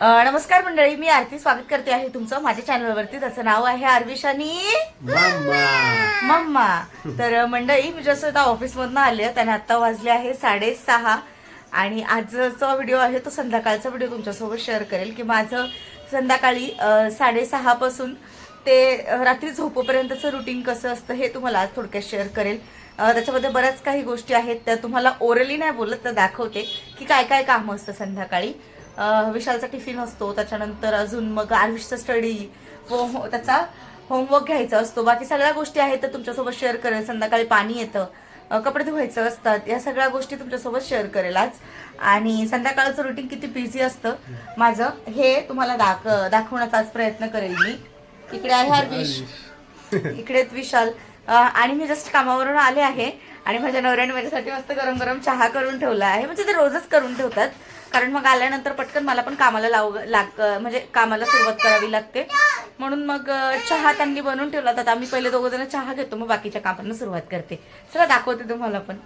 नमस्कार मंडळी मी आरती स्वागत करते आहे तुमचं माझ्या चॅनलवरती. त्याचं नाव आहे आरविशानी मामा मम्मा. तर मंडळी मी जसं आता ऑफिसमधनं आले त्याने आता वाजले आहे साडेसहा. आणि आजचा व्हिडिओ आहे तो संध्याकाळचा व्हिडिओ तुमच्यासोबत शेअर करेल की माझं संध्याकाळी साडेसहापासून ते रात्री झोपोपर्यंतचं रुटीन कसं असतं हे तुम्हाला आज थोडक्यात शेअर करेल. त्याच्यामध्ये बऱ्याच काही गोष्टी आहेत त्या तुम्हाला ओरली नाही बोलत तर दाखवते की काय काय काम असतं संध्याकाळी. विशालचा टिफिन असतो त्याच्यानंतर अजून मग आयुषचा स्टडी हो, हो- त्याचा होमवर्क घ्यायचा असतो. बाकी सगळ्या गोष्टी आहेत तर तुमच्यासोबत शेअर करेल. संध्याकाळी पाणी येतं कपडे धुवायचं असतात या सगळ्या गोष्टी तुमच्यासोबत शेअर करेल आज. आणि संध्याकाळचं रुटीन किती बिझी असतं माझं हे तुम्हाला दाख दाखवण्याचा आज प्रयत्न करेल मी. इकडे आहे हरविश. इकडे विशाल. आणि मी जस्ट कामावरून आले आहे. आणि माझ्या नवऱ्याने माझ्यासाठी मस्त गरम गरम चहा करून ठेवला आहे. म्हणजे ते रोजच करून ठेवतात. कारण मग आल्यानंतर पटकन मला पण कामाला लाव लाग म्हणजे कामाला सुरुवात करावी लागते. म्हणून मग चहा त्यांनी बनवून ठेवला तर आम्ही पहिले दोघं जण चहा घेतो मग बाकीच्या कामांना सुरुवात करते. चला दाखवते तुम्हाला पण.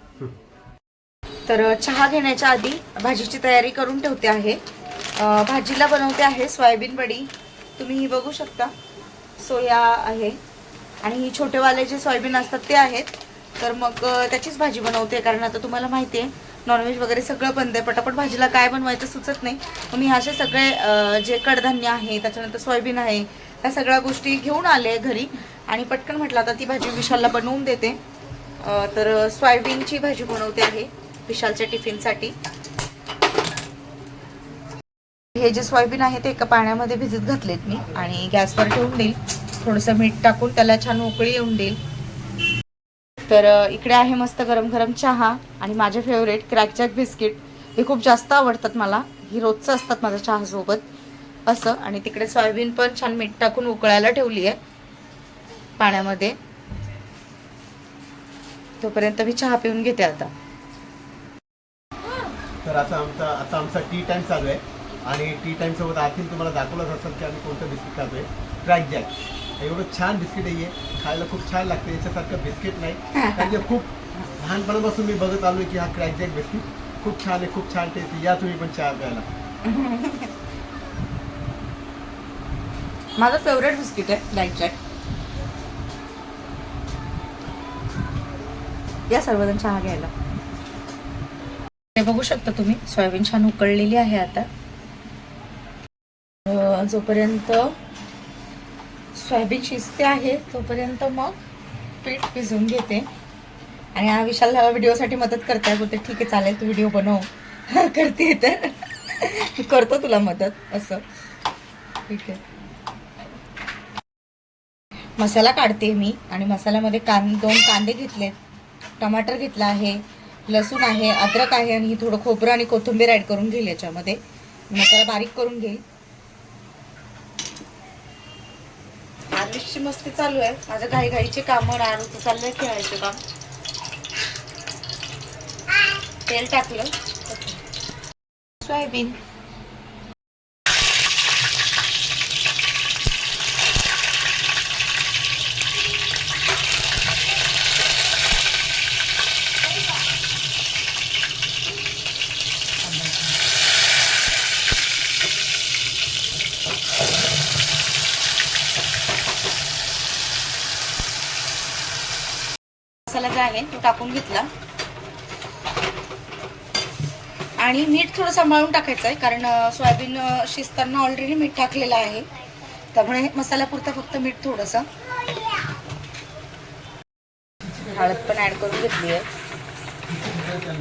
तर चहा घेण्याच्या आधी भाजीची तयारी करून ठेवते आहे. भाजीला बनवते आहे सोयाबीन बडी. तुम्ही ही बघू शकता. सोया आहे. आणि ही छोटेवाले जे सोयाबीन असतात ते आहेत. तर मग त्याचीच भाजी बनवते कारण आता तुम्हाला माहिती आहे नॉनव्हेज वगैरे सगळं बंद आहे. पटापट भाजीला काय बनवायचं सुचत नाही. मग मी असे सगळे जे कडधान्य आहे त्याच्यानंतर सोयाबीन आहे त्या सगळ्या गोष्टी घेऊन आले घरी. आणि पटकन म्हटलं आता ती भाजी विशालला बनवून देते. तर सोयाबीनची भाजी बनवते आहे विशालच्या टिफिनसाठी. हे जे सोयाबीन आहे ते एका पाण्यामध्ये भिजत घातलेत मी. आणि गॅसवर ठेवून देईल. थोडंसं मीठ टाकून त्याला छान उकळी येऊन देईल. तर इकडे आहे मस्त गरम गरम चहा आणि माझे फेवरेट क्रॅकजॅक बिस्किट हे खूप जास्त आवडतात मला. ही रोजचं असतात माझ्या चहासोबत. असं. आणि तिकडे सोयाबीन पण छान मीठ टाकून उकळायला ठेवली आहे पाण्यामध्ये. तोपर्यंत मी चहा पिऊन घेते आता. तर आता आमचा आता आमचा टी टाइम चालू आहे. आणि टी टाइम सोबत आतील तुम्हाला दाखवलंच असेल की आम्ही कोणतं बिस्किट खातोय. क्रॅक जॅक एवढं छान बिस्किट आहे. खायला खूप छान लागतं याच्यासारखं बिस्किट नाही. कारण की खूप लहानपणापासून मी बघत आलोय की हा क्रॅक जॅक बिस्किट खूप छान आहे खूप छान टेस्ट या तुम्ही पण चहा प्यायला. माझं फेवरेट बिस्किट आहे चॅट या सर्वजण चहा घ्यायला. हे बघू शकता तुम्ही सोयाबीन छान उकळलेली आहे आता. जोपर्यंत सोयाबीन शिजते आहे तोपर्यंत मग पीठ भिजवून घेते. आणि हा विशाल व्हिडिओसाठी मदत करताय बोलते ठीक आहे चालेल तू व्हिडिओ बनव. करते तर. करतो तुला मदत असं. ठीक आहे. मसाला काढते मी आणि मसाल्यामध्ये कां दोन कांदे घेतले. टमाटर घेतला आहे लसूण आहे अद्रक आहे आणि थोडं खोबरं आणि कोथिंबीर ॲड करून घेईल याच्यामध्ये. मसाला बारीक करून घेईल. आर्विशची मस्ती चालू आहे. माझं घाई घाईचे कामं आरूचं चाललंय खेळायचं काम. तेल टाकलं. सोयाबीन मसाला जो आहे तो टाकून घेतला. आणि मीठ थोडं सांभाळून टाकायचं आहे कारण सोयाबीन शिजताना ऑलरेडी मीठ टाकलेलं आहे. त्यामुळे मसाल्यापुरतं फक्त मीठ थोडंसं. हळद पण ऍड करून घेतली आहे.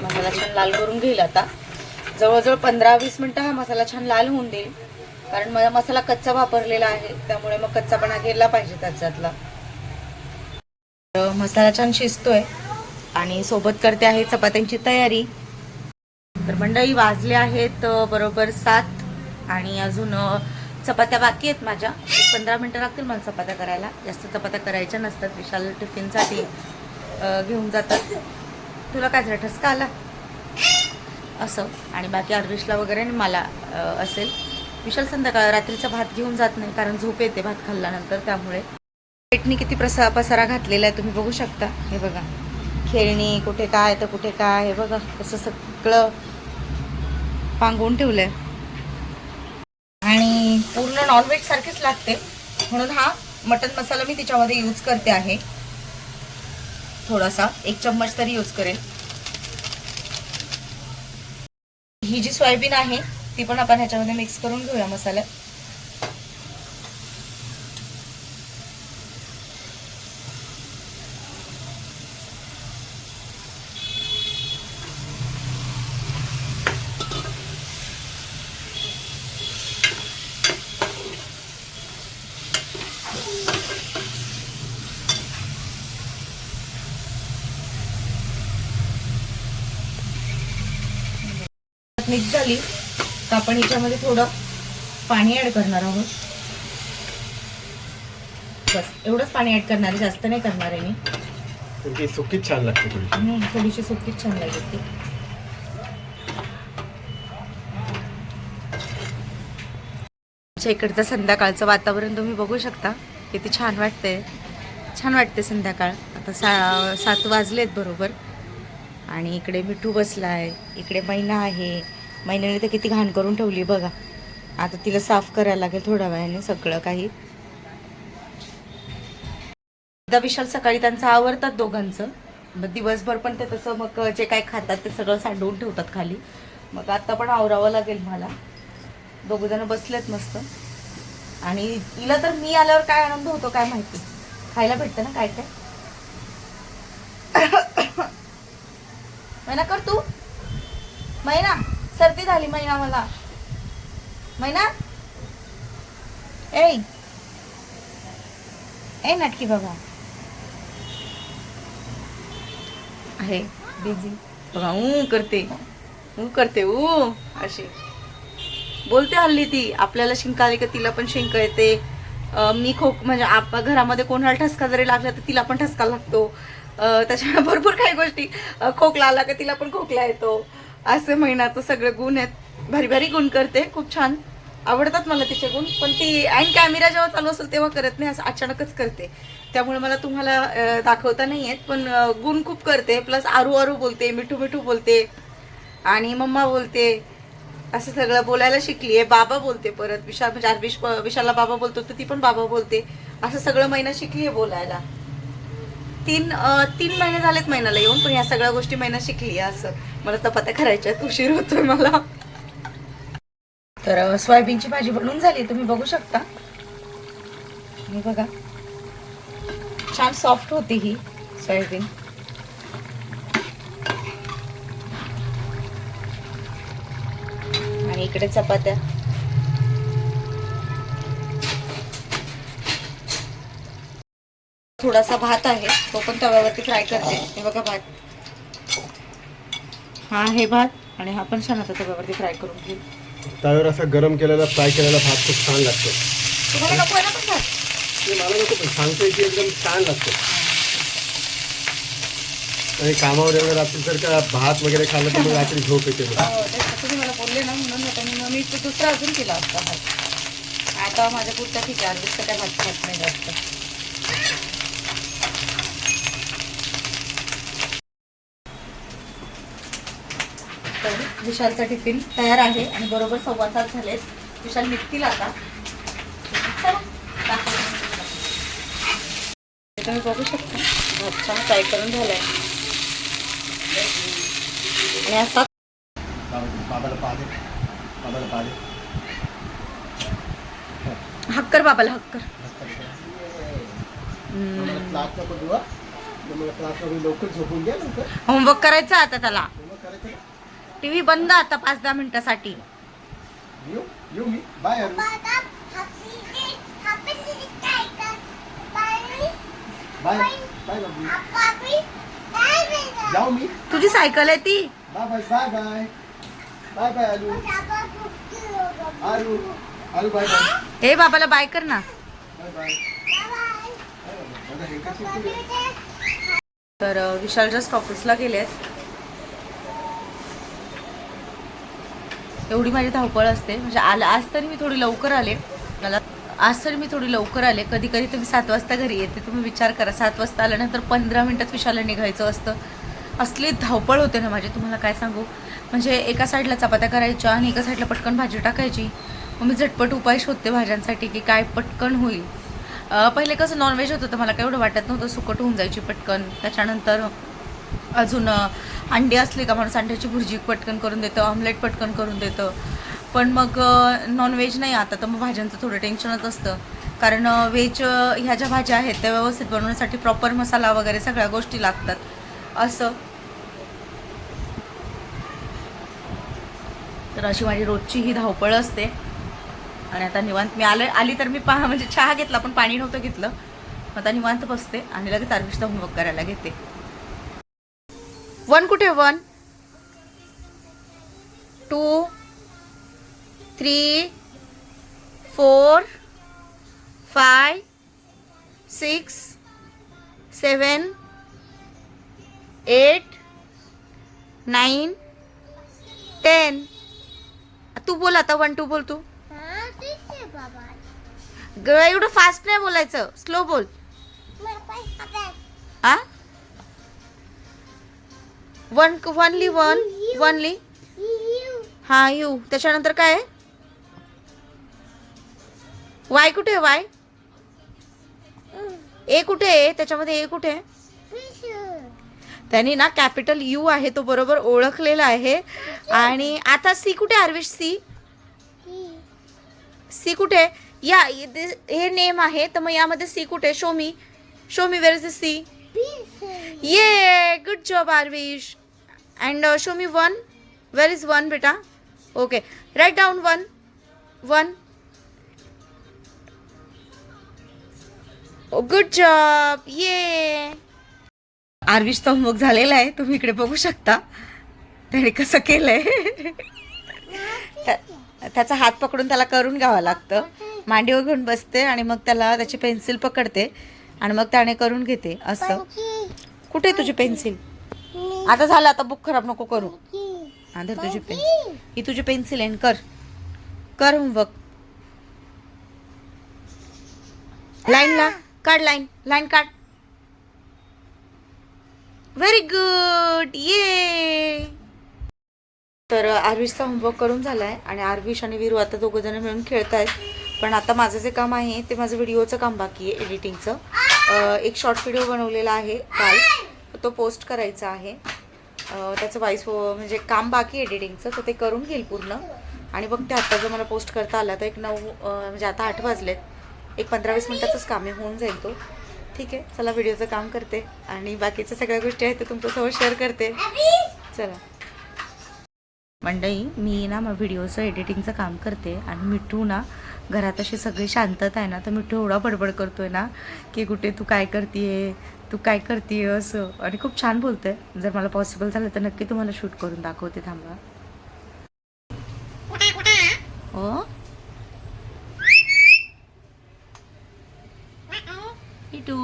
मसाला छान लाल करून घेईल आता. जवळजवळ पंधरा वीस मिनिटं हा मसाला छान लाल होऊन देईल. कारण मला मसाला कच्चा वापरलेला आहे त्यामुळे मग कच्चापणा गेला पाहिजे त्याच्यातला. तर मसाला छान शिजतोय. आणि सोबत करते आहे चपात्यांची तयारी. तर मंडळी वाजले आहेत बरोबर सात आणि अजून चपात्या बाकी आहेत माझ्या. पंधरा मिनटं लागतील मला चपात्या करायला. जास्त चपात्या करायच्या नसतात. विशाल टिफिनसाठी घेऊन जातात. तुला काय झालं ठसका आला? असं. आणि बाकी अर्विशला वगैरे आणि मला असेल. विशाल संध्याकाळ रात्रीचा भात घेऊन जात नाही कारण झोप येते भात खाल्ल्यानंतर त्यामुळे. पेटनी किती प्रसा पसारा घातलेला आहे तुम्ही बघू शकता. हे बघा. खेळणी कुठे काय तर कुठे काय हे बघा कसं सगळं पांगवून ठेवलंय. आणि पूर्ण नॉनव्हेज सारखेच लागते. म्हणून हा मटन मसाला मी तिच्यामध्ये यूज करते आहे. थोडासा एक चम्मच तरी यूज करेल ही जी सोयाबीन आहे ती पण आपण ह्याच्यामध्ये मिक्स करून घेऊया मसाल्यात मिक्स झाली तर आपण ह्याच्यामध्ये थोडं पाणी ऍड करणार आहोत. बस एवढंच पाणी ऍड करणार आहे जास्त नाही करणार आहे मी. सुकीच छान लागते थोडी थोडीशी सुकीच छान लागेल ती. आमच्या इकडचं संध्याकाळचं वातावरण तुम्ही बघू शकता. किती छान वाटतंय. छान वाटते संध्याकाळ. आता सा सात वाजलेत बरोबर. आणि इकडे मिठू बसला आहे इकडे मैना आहे. मैनाने तर किती घाण करून ठेवली बघा. आता तिला साफ करायला लागेल थोड्या वेळाने सगळं काही. एकदा विशाल सकाळी त्यांचं आवरतात दोघांचं. मग दिवसभर पण ते तसं मग जे काय खातात ते सगळं सांडवून ठेवतात खाली. मग आत्ता पण आवरावं लागेल मला. दोघ जण बसलेत मस्त. आणि तिला तर मी आल्यावर काय आनंद होतो काय माहिती. खायला भेटतं ना काय काय? मैना कर तू. मैना सर्दी झाली मैना मला. मैना ए ए नाटकी आहे. बिझी बघा ऊ करते. ऊ करते ऊ. अशी. बोलते हल्ली ती. आपल्याला शिंकाली का तिला पण शिंक येते. मी खोक म्हणजे आप घरामध्ये कोणाला ठसका जरी लागला तर तिला पण ठसका लागतो. त्याच्यामुळे भरपूर काही गोष्टी खोकला आला का तिला पण खोकला येतो. असं महिन्याचं सगळं गुण आहेत. भारी भारी गुण करते. खूप छान. आवडतात मला तिचे गुण. पण ती आणि कॅमेरा जेव्हा चालू असेल तेव्हा करत नाही असं अचानकच करते. त्यामुळे मला तुम्हाला दाखवता नाही येत पण गुण खूप करते. प्लस आरू आरू बोलते मिठू मिठू बोलते आणि मम्मा बोलते. असं सगळं बोलायला शिकली आहे बाबा बोलते परत. विशाल म्हणजे विश विशालला बाबा बोलतो तर ती पण बाबा बोलते. असं सगळं महिना शिकली आहे बोलायला. तीन अं, तीन महिने झालेत महिन्याला येऊन पण या सगळ्या गोष्टी महिना शिकली असं. मला चपात्या करायच्या उशीर होतोय मला. तर सोयाबीनची भाजी बनवून झाली तुम्ही बघू शकता. बघा. छान सॉफ्ट होती ही सोयाबीन. आणि इकडे चपात्या. थोडासा भात आहे तो पण तव्यावरती फ्राय करते. हे बघा भात. हा आहे भात आणि हा पण छान आता तव्यावरती फ्राय करून घेऊ त्यावर असा गरम केलेला फ्राय केलेला भात खूप छान लागतो. तुम्हाला नको आहे ना पण भात? ते मला नको पण सांगतोय की एकदम छान लागतो. आणि कामावर एवढं रात्री जर का भात वगैरे खाल्लं तर मग रात्री झोप येते बघ. हो, तेच तर तुम्ही मला बोलले ना म्हणून आता मी मग मी तो दुसरा अजून केला असता भात. आता माझ्या पुरता ठीक आहे दुसरं काय भात खात नाही जास्त तर विशालचा टिफिन तयार आहे आणि बरोबर सव्वा सात झालेत. विशाल निघतील आता. तुम्ही बघू शकता. भात फ्राय करून झालाय. आणि असा हक्कर बाबाला हक्कर. होमवर्क करायचा आता त्याला? टीव्ही बंद आता पाच दहा मिनिटासाठी. येऊ येऊ मी बाय अरू बाय बाय बाबू जाऊ मी. तुझी सायकल आहे ती. Bye bye bye bye. Bye bye आलू आरू आरू बाय बाय. हे बाबाला बाय कर ना. Bye bye? तर विशाल जस्ट ऑफिसला एवढी माझी धावपळ असते. म्हणजे आलं आज तरी मी थोडी लवकर आले. मला आज तरी मी थोडी लवकर आले. कधी कधी तुम्ही सात वाजता घरी येते तुम्ही विचार करा. सात वाजता आल्यानंतर पंधरा मिनटात विशाला निघायचं असतं. असली धावपळ होते ना माझी तुम्हाला काय सांगू? म्हणजे एका साईडला चपात्या करायच्या आणि एका साईडला पटकन भाजी टाकायची. मग मी झटपट उपाय शोधते भाज्यांसाठी की काय पटकन होईल. पहिले कसं नॉनव्हेज होतं तर मला काय एवढं वाटत नव्हतं सुकट होऊन जायची पटकन. त्याच्यानंतर अजून अंडी असली का माणूस अंड्याची भुर्जी पटकन करून देतं ऑमलेट पटकन करून देतं. पण मग नॉनव्हेज नाही आता तर मग भाज्यांचं थोडं टेन्शनच असतं. कारण व्हेज ह्या ज्या भाज्या आहेत त्या व्यवस्थित बनवण्यासाठी प्रॉपर मसाला वगैरे सगळ्या गोष्टी लागतात. असं. तर अशी माझी रोजची ही धावपळ असते. आणि आता निवांत मी आले आली तर मी पहा म्हणजे चहा घेतला पण पाणी नव्हतं घेतलं. मग आता निवांत बसते आणि लगेच आर्विष्ट होमवर्क करायला घेते. वन कुठे one. Two. Three. Four. Five. Six. Seven. Eight. Nine. Ten. तू बोल आता वन टू बोल तू. एवढं फास्ट नाही बोलायचं. स्लो बोल. हा वन वनली वन वनली हा यू त्याच्यानंतर काय आहे? वाय कुठे आहे वाय ए कुठे आहे? त्याच्यामध्ये ए कुठे आहे? त्यांनी ना कॅपिटल यू आहे तो बरोबर ओळखलेला आहे. आणि आता सी कुठे आर्विश सी सी कुठे या हे नेम आहे तर मग यामध्ये सी कुठे show me show me where is C yay good job Arvish and show me one where is one बेटा okay write down one one good job yay Arvish तर होमवर्क झालेला आहे. तुम्ही इकडे बघू शकता. त्याने कसं केलंय. त्या- त्याचा हात पकडून त्याला करून घ्यावं लागतं. मांडीवर घेऊन बसते आणि मग त्याला त्याची पेन्सिल पकडते आणि मग त्याने करून घेते. असं. कुठे आहे तुझी पेन्सिल? आता झालं आता बुक खराब नको करू. आधर तुझी पेन्सिल ही तुझी पेन्सिल आहे कर. कर होमवर्क लाईन ला. काढ लाईन लाईन काढ. व्हेरी गुड ये तर आर्विशचा होमवर्क करून झालाय आणि आर्विश आणि वीरू आता दोघं जण मिळून खेळत आहेत पण आता माझं जे काम आहे ते माझं व्हिडिओचं काम बाकी आहे एडिटिंगचं एक शॉर्ट व्हिडिओ बनवलेला आहे काल. तो पोस्ट करायचा आहे. त्याचं वाईस म्हणजे काम बाकी एडिटिंगचं तर ते करून घेईल पूर्ण. आणि बघ ते आत्ता जर मला पोस्ट करता आला तर एक नऊ म्हणजे आता आठ वाजलेत. एक पंधरा वीस मिनटाचंच काम आहे होऊन जाईल तो. ठीक आहे चला व्हिडिओचं काम करते. आणि बाकीच्या सगळ्या गोष्टी आहेत ते तुमच्यासोबत शेअर करते. चला. मंडई मी ना मग व्हिडिओचं एडिटिंगचं काम करते. आणि मिठू ना घरात अशी सगळी शांतता आहे ना तर मिठू एवढा बडबड करतोय ना की कुठे तू काय करतीये तू काय करतीये असं. आणि खूप छान बोलतोय. जर मला पॉसिबल झालं तर नक्की तुम्हाला शूट करून दाखवते थांबा. हो मिठू?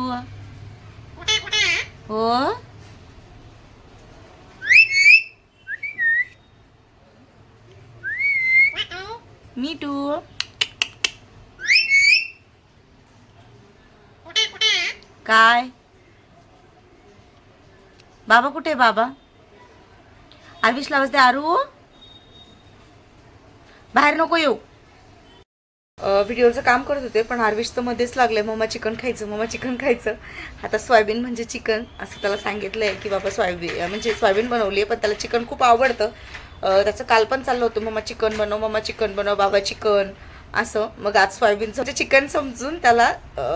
हो मिठू? काय? बाबा कुठे आहे बाबा? आर्विश लावस आरू. बाहेर नको येऊ. व्हिडिओचं काम करत होते पण आर्विश तर मध्येच लागले. मम्मा चिकन खायचं मम्मा चिकन खायचं. आता सोयाबीन म्हणजे चिकन असं त्याला सांगितलं आहे की बाबा सोयाबीन म्हणजे सोयाबीन बनवली आहे पण त्याला चिकन खूप आवडतं. त्याचं काल पण चाललं होतं मम्मा चिकन बनव मम्मा चिकन बनव बाबा चिकन. असं. मग आज सोयाबीनचं म्हणजे चिकन समजून त्याला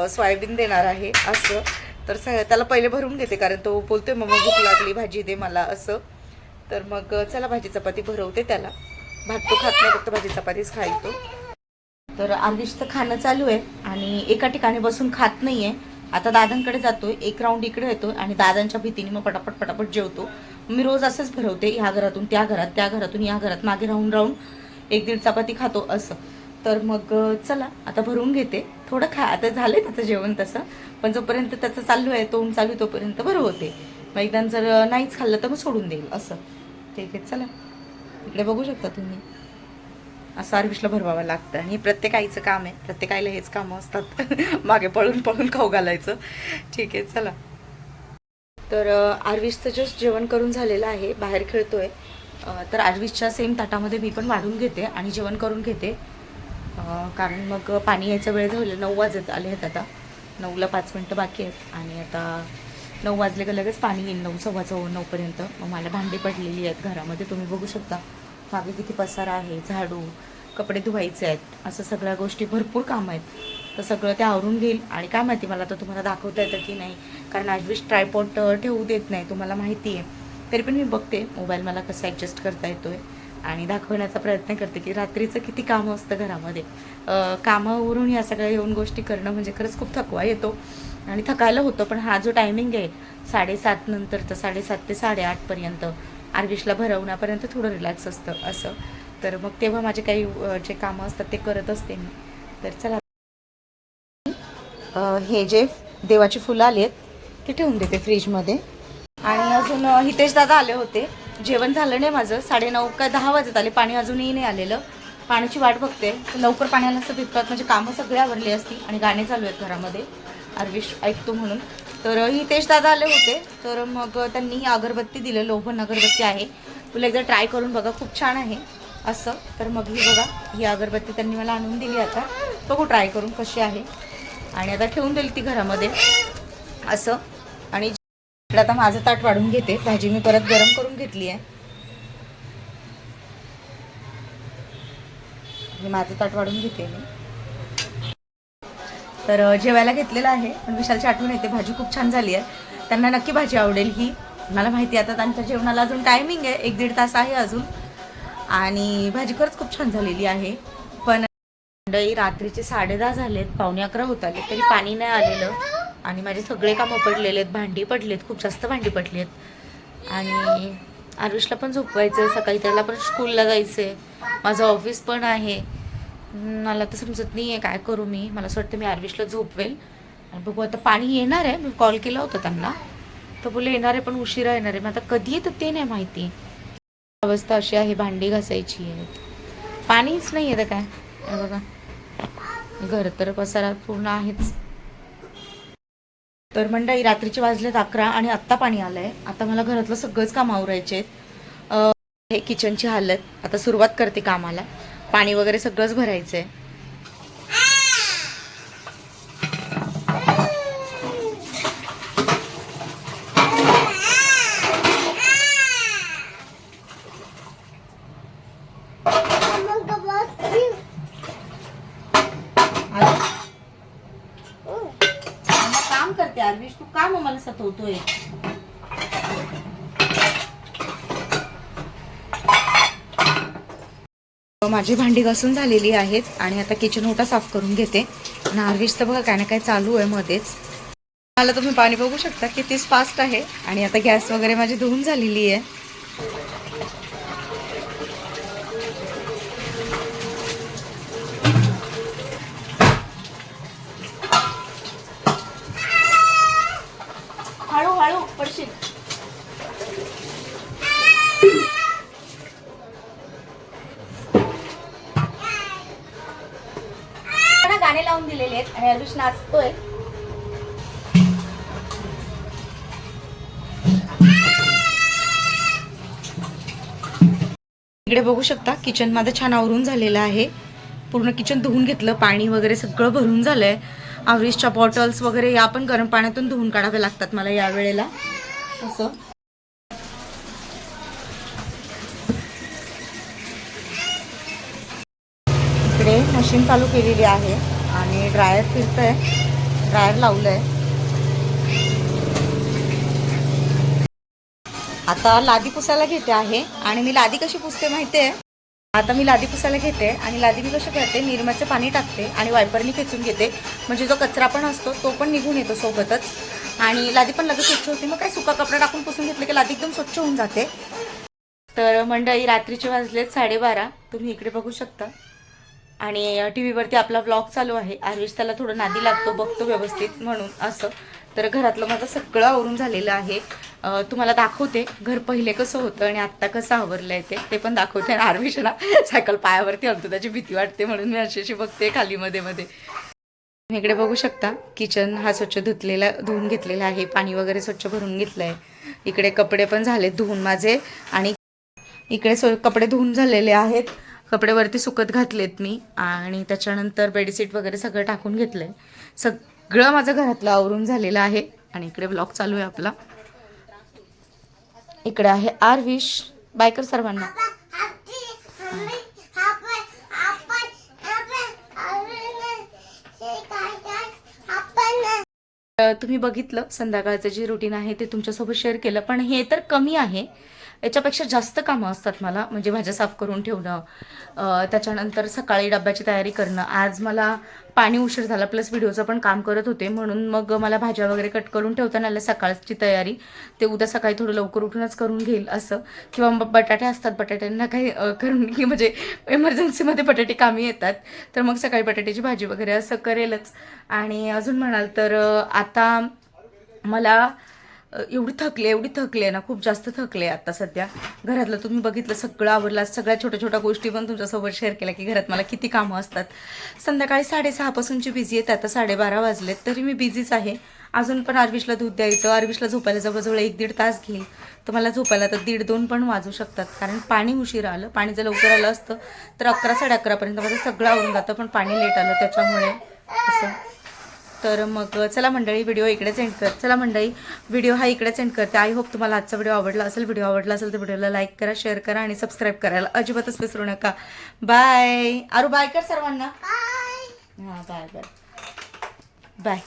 सोयाबीन देणार आहे असं. तर स त्याला पहिले भरून घेते कारण तो बोलतोय मम्मा भूक लागली भाजी दे मला असं. तर मग चला भाजी चपाती भरवते त्याला. भात तो खात नाही फक्त भाजी चपातीच खायतो तर आर्विशचं खाणं चालू आहे आणि एका ठिकाणी बसून खात नाहीये. आता दादांकडे जातोय एक राऊंड इकडे येतो आणि दादांच्या भीतीने मग पटापट पटापट जेवतो. मी रोज असंच भरवते ह्या घरातून त्या घरात त्या घरातून या घरात मागे राहून राहून एक दीड चपाती खातो असं. तर मग चला आता भरून घेते. थोडं खा आता झालंय त्याचं जेवण तसं. पण जोपर्यंत त्याचं चालू आहे तोंड चालू तोपर्यंत भरवते मग एकदा जर नाहीच खाल्लं तर मग सोडून देईल असं. ठीक आहे चला. इकडे बघू शकता तुम्ही. असं आर्विशला भरवावं लागतं. आणि हे प्रत्येक आईचं काम आहे. प्रत्येक आईला हेच कामं असतात. मागे पळून पळून खाऊ घालायचं. ठीक आहे चला. तर आरविशचं आर्विशचं जस्ट जेवण करून झालेलं आहे. बाहेर खेळतोय. तर आर्विशच्या सेम ताटामध्ये मी पण वाढून घेते आणि जेवण करून घेते. कारण मग पाणी यायचा वेळ झालं नऊ वाजत आले आहेत आता. नऊला पाच मिनटं बाकी आहेत. आणि आता नऊ वाजले का लगेच पाणी येईल नऊ सव्वा चौ नऊपर्यंत मग मला भांडी पडलेली आहेत घरामध्ये तुम्ही बघू शकता. मागे किती पसारा आहे झाडू कपडे धुवायचे आहेत. असं सगळ्या गोष्टी भरपूर काम आहेत. तर सगळं ते आवरून घेईल. आणि काय माहिती मला तर तुम्हाला दाखवता येतं की नाही. कारण आजवीश ट्रायपॉट ठेवू देत नाही तुम्हाला माहिती आहे. तरी पण मी बघते. मोबाईल मला कसं ॲडजस्ट करता येतो आहे आणि दाखवण्याचा प्रयत्न करते की रात्रीचं किती कामं असतं घरामध्ये. कामावरून या सगळ्या येऊन गोष्टी करणं म्हणजे खरंच खूप थकवा येतो. आणि थकायला होतं पण हा जो टायमिंग आहे साडेसात नंतरचं साडेसात ते साडेआठपर्यंत आर्विशला भरवण्यापर्यंत थोडं रिलॅक्स असतं असं. तर मग तेव्हा माझे काही जे कामं असतात ते करत असते मी. तर चला. हे जे देवाची फुलं आली आहेत ते ठेवून देते फ्रीजमध्ये आणि अजून हितेश दादा आले होते. जेवण झालं नाही माझं. साडेनऊ का दहा वाजत आले. पाणी अजूनही नाही आलेलं. पाण्याची वाट बघते. लवकर पाण्याला असं तितकात म्हणजे कामं सगळी आवरली असती आणि गाणे चालू आहेत घरामध्ये. आरविश ऐकतो म्हणून. तर हितेश दादा आले होते. तर मग त्यांनी ही अगरबत्ती दिलं. लोभन अगरबत्ती आहे. तुला एकदा ट्राय करून बघा. खूप छान आहे. असं. तर मग ही बघा. ही अगरबत्ती त्यांनी मला आणून दिली आता. बघू ट्राय करून कशी आहे. आणि आता ठेवून दिली ती घरामध्ये. असं. आणि इकडे आता माझं ताट वाढून घेते. भाजी मी परत गरम करून घेतली आहे. मी माझं ताट वाढून घेते मी. तर जेवायला घेतलेलं आहे पण विशालची आठवण येते. भाजी खूप छान झाली आहे. त्यांना नक्की भाजी आवडेल ही. मला माहिती आहे आता त्यांच्या जेवणाला अजून टायमिंग आहे. एक दीड तास आहे अजून. आणि भाजी खरंच खूप छान झालेली आहे. पण मंडळी रात्रीचे साडे दहा झालेत. पावणे अकरा होत आले. तरी पाणी नाही आलेलं. आणि माझे सगळे कामं पडलेले आहेत भांडी पडलेत खूप जास्त भांडी पडली आहेत. आणि आरुषला पण झोपवायचं आहे सकाळी त्याला पण स्कूलला जायचं आहे माझं ऑफिस पण आहे. मला तर समजत नाही आहे काय करू मी. मला असं वाटतं मी आरविशला झोपवेल. आणि बघू आता पाणी येणार आहे. मी कॉल केला होता त्यांना. तर बोलले येणार आहे पण उशिरा येणार आहे. मग आता कधी येतं ते नाही माहिती. अवस्था अशी आहे भांडी घासायची आहे पाणीच नाही आहे तर काय? बघा. घर तर पसारा पूर्ण आहेच. तर मंडळी रात्रीचे वाजलेत अकरा आणि आत्ता पाणी आलंय. आता मला घरातलं सगळंच काम आवरायचे हे किचनची हालत. आता सुरुवात करते कामाला. पाणी वगैरे सगळंच भरायचं आहे करते आरविश तू का मग मला माझी भांडी घासून झालेली आहेत आणि आता किचन ओटा साफ करून घेते. नार्विश तर बघा काय ना काय चालू आहे मध्येच. मला तुम्ही पाणी बघू शकता कितीच फास्ट आहे आणि आता गॅस वगैरे माझी धुवून झालेली आहे. इकडे बघू शकता किचन माझं छान आवरून झालेलं आहे. पूर्ण किचन धुवून घेतलं पाणी वगैरे सगळं भरून झालंय. आवरीजच्या बॉटल्स वगैरे या पण गरम पाण्यातून धुवून काढाव्या लागतात मला या वेळेला. असं. इकडे मशीन चालू केलेली आहे आणि ड्रायर फिरतंय. ड्रायर लावलंय. आता लादी पुसायला घेते आहे. आणि मी लादी कशी पुसते माहिती आहे? आता मी लादी पुसायला घेते आणि लादी मी कशी करते? निरमाचं पाणी टाकते आणि वायपरनी खेचून घेते. म्हणजे जो कचरा पण असतो तो पण निघून येतो सोबतच. आणि लादी पण लगेच स्वच्छ होते. मग काय सुका कपडा टाकून पुसून घेतलं की लादी एकदम स्वच्छ होऊन जाते. तर मंडळी रात्रीचे वाजलेत साडेबारा. तुम्ही इकडे बघू शकता. आणि टी व्हीवरती आपला व्लॉग चालू आहे. आयुष त्याला थोडं नादी लागतो बघतो व्यवस्थित म्हणून असं. तर घरातलं माझं सगळं आवरून झालेलं आहे. तुम्हाला दाखवते घर पहिले कसं होतं आणि आत्ता कसं आवरलं आहे ते. ते पण दाखवते आणि आरविश सायकल पायावरती आणतो. त्याची भीती वाटते म्हणून मी अशी बघते खाली मध्ये मध्ये. तुम्ही इकडे बघू शकता किचन हा स्वच्छ धुतलेला धुवून घेतलेला आहे. पाणी वगैरे स्वच्छ भरून घेतलं आहे इकडे कपडे पण झाले धुवून माझे आणि इकडे कपडे धुवून झालेले आहेत. कपडे वरती सुकत घातलेत मी आणि त्याच्यानंतर बेडशीट वगैरे सगळं टाकून घेतलंय. सगळं माझं घरातलं आवरून झालेलं आहे आणि इकडे ब्लॉग चालू आहे आपला. इकडे आहे आर विश बायकर सर्वांना. तुम्ही बघितलं संध्याकाळचं जे रुटीन आहे ते तुमच्यासोबत शेअर केलं पण हे तर कमी आहे. याच्यापेक्षा जास्त कामं असतात मला म्हणजे भाज्या साफ करून ठेवणं त्याच्यानंतर सकाळी डब्याची तयारी करणं. आज मला पाणी उशीर झाला प्लस व्हिडिओचं पण काम करत होते म्हणून मग मला भाज्या वगैरे कट करून ठेवताना आल्या सकाळची तयारी. ते उद्या सकाळी थोडं लवकर उठूनच करून घेईल असं. किंवा मग बटाटे असतात बटाट्यांना काही करून की म्हणजे एमर्जन्सीमध्ये बटाटे कामी येतात. तर मग सकाळी बटाट्याची भाजी वगैरे असं करेलच. आणि अजून म्हणाल तर आता मला एवढी थकले एवढी थकले ना खूप जास्त थकले आता सध्या. घरातलं तुम्ही बघितलं सगळं आवडलं सगळ्या छोट्या छोट्या गोष्टी पण तुमच्यासोबत शेअर केल्या की घरात मला किती कामं असतात. संध्याकाळी साडेसहापासूनची बिझी आहेत आता साडेबारा वाजलेत तरी मी बिझीच आहे. अजून पण आरविशला दूध द्यायचं आरविशला झोपायला जवळजवळ एक दीड तास घेईल. तर मला झोपायला तर दीड दोन पण वाजू शकतात कारण पाणी उशीर आलं. पाणी जर लवकर आलं असतं तर अकरा साडे अकरापर्यंत माझं सगळं आवरून जातं पण पाणी लेट आलं त्याच्यामुळे असं. तर मग चला मंडळी व्हिडिओ इकडेच एंड कर. चला मंडळी व्हिडिओ हा इकडेच एंड करते. आय होप तुम्हाला आजचा व्हिडिओ आवडला असेल व्हिडिओ आवडला असेल तर व्हिडिओला लाईक करा शेअर करा आणि सबस्क्राईब करायला अजिबातच विसरू नका. बाय आरू बाय कर सर्वांना. हां बाय बाय बाय